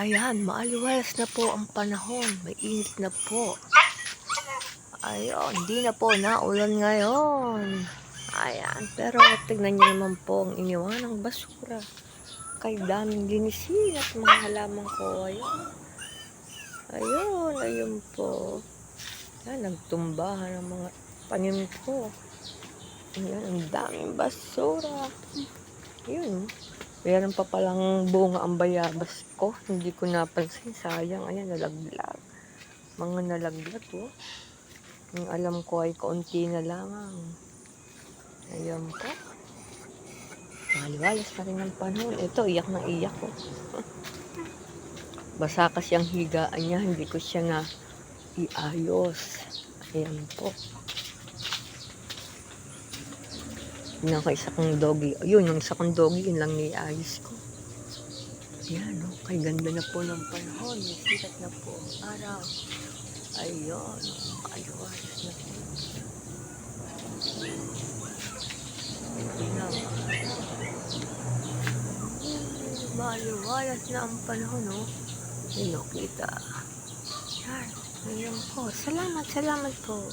Ayan, maaliwalas na po ang panahon. May init na po. Ayun, hindi na po naulan ngayon. Ayan, pero tignan niyo naman po ang iniwan ng basura. Kay daming linisin at mga halaman ko. Ayun. Ayun, ayun po. Ayan, nagtumbahan ang mga tanim ko. Ayan, ang daming basura. Ayun, Meron pa palang bunga ang bayabas ko. Hindi ko napansin. Sayang. Ayan, nalaglag. Mga nalaglag, oh. Ang alam ko ay kaunti na lamang. Ayan po. Maliwalas pa rin ang panahon. Ito, iyak na iyak ko. Basa kasi ang higaan niya. Hindi ko siya na iayos. Ayan po. Yun ako isa kong doggy. Yun, yung isa kong doggy, yun lang niayos ko. Yan, no? Kay ganda na po ng panahon. Sikat na po araw. Ayun, ayos na po. Yan. Maliwalas na ang panahon, no? Yun, no, kita. Yan, ayun po. Salamat, salamat po.